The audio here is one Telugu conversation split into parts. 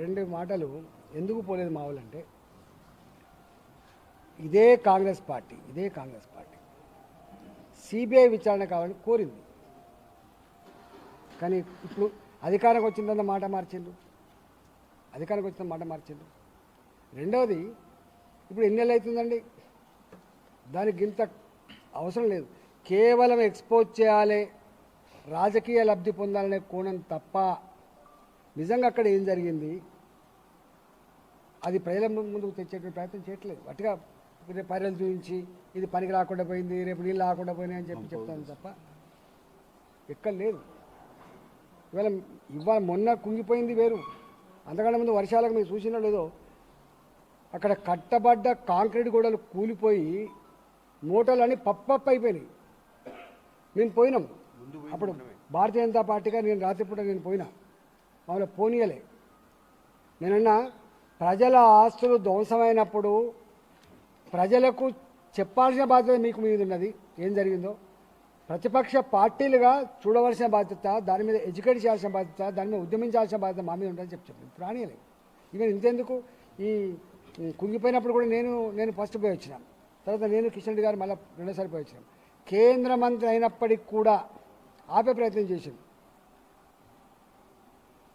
రెండు మాటలు ఎందుకు పోలేదు మా వాళ్ళంటే ఇదే కాంగ్రెస్ పార్టీ ఇదే కాంగ్రెస్ పార్టీ. సిబిఐ విచారణ కావాలని కోరింది. కానీ ఇప్పుడు అధికారం వచ్చిందన్న మాట మార్చిండు అధికారంకి వచ్చిన మాట మార్చిండు రెండవది ఇప్పుడు ఎన్ని నెలలు అవుతుందండి? దానికి ఇంత అవసరం లేదు. కేవలం ఎక్స్పోజ్ చేయాలి రాజకీయ లబ్ధి పొందాలనే కోణం తప్ప నిజంగా అక్కడ ఏం జరిగింది? అది ప్రజల ముందుకు తెచ్చేటువంటి ప్రయత్నం చేయట్లేదు. అట్టుగా రేపు పర్యలు చూపించి ఇది పనికి రాకుండా పోయింది రేపు నీళ్ళు రాకుండా పోయినాయి అని చెప్పి చెప్తాను తప్ప ఎక్కడ లేదు. ఇవాళ ఇవాళ మొన్న కుంగిపోయింది వేరు. అంతకంటే ముందు వర్షాలకు మీరు చూసినా లేదో అక్కడ కట్టబడ్డ కాంక్రీట్ గోడలు కూలిపోయి మూటలన్నీ పప్పప్ అయిపోయినాయి మేము పోయినాం. అప్పుడు భారతీయ జనతా పార్టీగా నేను రాత్రిపూట నేను పోయినా. ఆమె పోనీయలే. నేనన్నా ప్రజల ఆస్తులు ధ్వంసమైనప్పుడు ప్రజలకు చెప్పాల్సిన బాధ్యత మీకు మీద ఉన్నది. ఏం జరిగిందో? ప్రతిపక్ష పార్టీలుగా చూడవలసిన బాధ్యత దాని మీద ఎడ్యుకేట్ చేయాల్సిన బాధ్యత దాని మీద ఉద్యమించాల్సిన బాధ్యత మా మీద ఉంటుందని చెప్పి చెప్పాను. ప్రాణీయలే ఈవెన్ ఇంతెందుకు? ఈ కుంగిపోయినప్పుడు కూడా నేను నేను ఫస్ట్ పోయి వచ్చినాను తర్వాత నేను కిషన్ రెడ్డి గారు మళ్ళీ రెండోసారి పోయి వచ్చినాం. కేంద్ర మంత్రి అయినప్పటికి కూడా ఆపే ప్రయత్నం చేసింది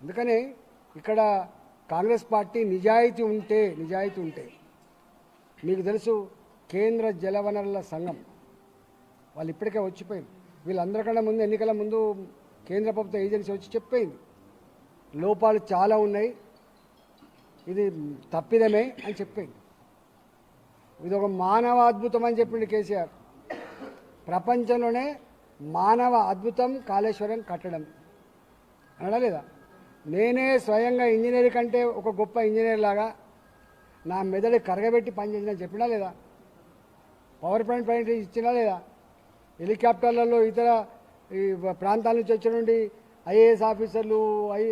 అందుకనే ఇక్కడ కాంగ్రెస్ పార్టీ నిజాయితీ ఉంటే నిజాయితీ ఉంటే. మీకు తెలుసు కేంద్ర జలవనరుల సంఘం. వాళ్ళు ఇప్పటికే వచ్చిపోయింది. వీళ్ళందరికన్నా ముందు ఎన్నికల ముందు కేంద్ర ప్రభుత్వ ఏజెన్సీ వచ్చి చెప్పింది లోపాలు చాలా ఉన్నాయి. ఇది తప్పిదమే అని చెప్పింది ఇది ఒక మానవ అద్భుతం అని చెప్పిండు కేసీఆర్. ప్రపంచంలోనే మానవ అద్భుతం కాళేశ్వరం కట్టడం. అనడా లేదా? నేనే స్వయంగా ఇంజనీర్ కంటే ఒక గొప్ప ఇంజనీర్ లాగా నా మెదడు కరగబెట్టి పనిచేసిన చెప్పినా లేదా? పవర్ పాయింట్ పాయింట్ ఇచ్చినా లేదా? హెలికాప్టర్లలో ఇతర ఈ ప్రాంతాల నుంచి వచ్చిన నుండి ఐఏఎస్ ఆఫీసర్లు ఐ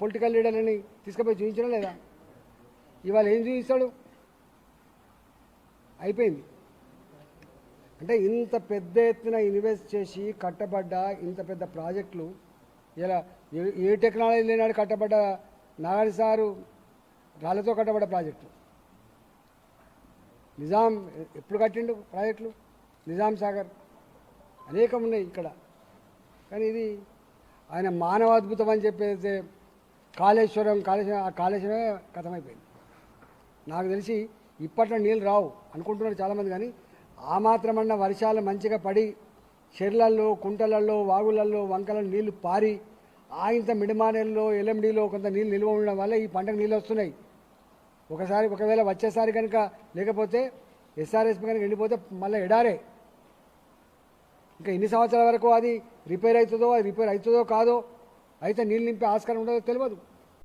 పొలిటికల్ లీడర్లని తీసుకుపోయి చూపించడం లేదా? ఇవాళ ఏం చూపిస్తాడు అయిపోయింది. అంటే ఇంత పెద్ద ఎత్తున ఇన్వెస్ట్ చేసి కట్టబడ్డ ఇంత పెద్ద ప్రాజెక్టులు ఇలా ఏ- ఏ టెక్నాలజీ లేనాడు కట్టబడ్డ నాగారి సారు రాళ్ళతో కట్టబడ్డ ప్రాజెక్టు. నిజాం ఎప్పుడు కట్టిండు ప్రాజెక్టులు? నిజాం సాగర్. అనేకం ఉన్నాయి ఇక్కడ. కానీ ఇది ఆయన మానవాద్భుతం అని చెప్పేసి కాళేశ్వరం కాళేశ్వరం ఆ కాళేశ్వరమే కథమైపోయింది. నాకు తెలిసి ఇప్పట్లో నీళ్ళు రావు అనుకుంటున్నారు చాలామంది కానీ ఆ మాత్రమన్నా వర్షాలు మంచిగా పడి చెర్లల్లో కుంటలల్లో వాగులల్లో వంకలలో నీళ్ళు పారి ఆయంత మిడిమానేల్లో ఎల్ఎండిలో కొంత నీళ్ళు నిల్వ ఉండడం వల్ల ఈ పంటకు నీళ్ళు వస్తున్నాయి. ఒకసారి ఒకవేళ వచ్చేసారి కనుక లేకపోతే ఎస్ఆర్ఎస్పి కనుక ఎండిపోతే మళ్ళీ ఎడారే. ఇంకా ఎన్ని సంవత్సరాల వరకు అది రిపేర్ అవుతుందో అది రిపేర్ అవుతుందో కాదో అయితే నీళ్ళు నింపే ఆస్కారం ఉండదో తెలియదు.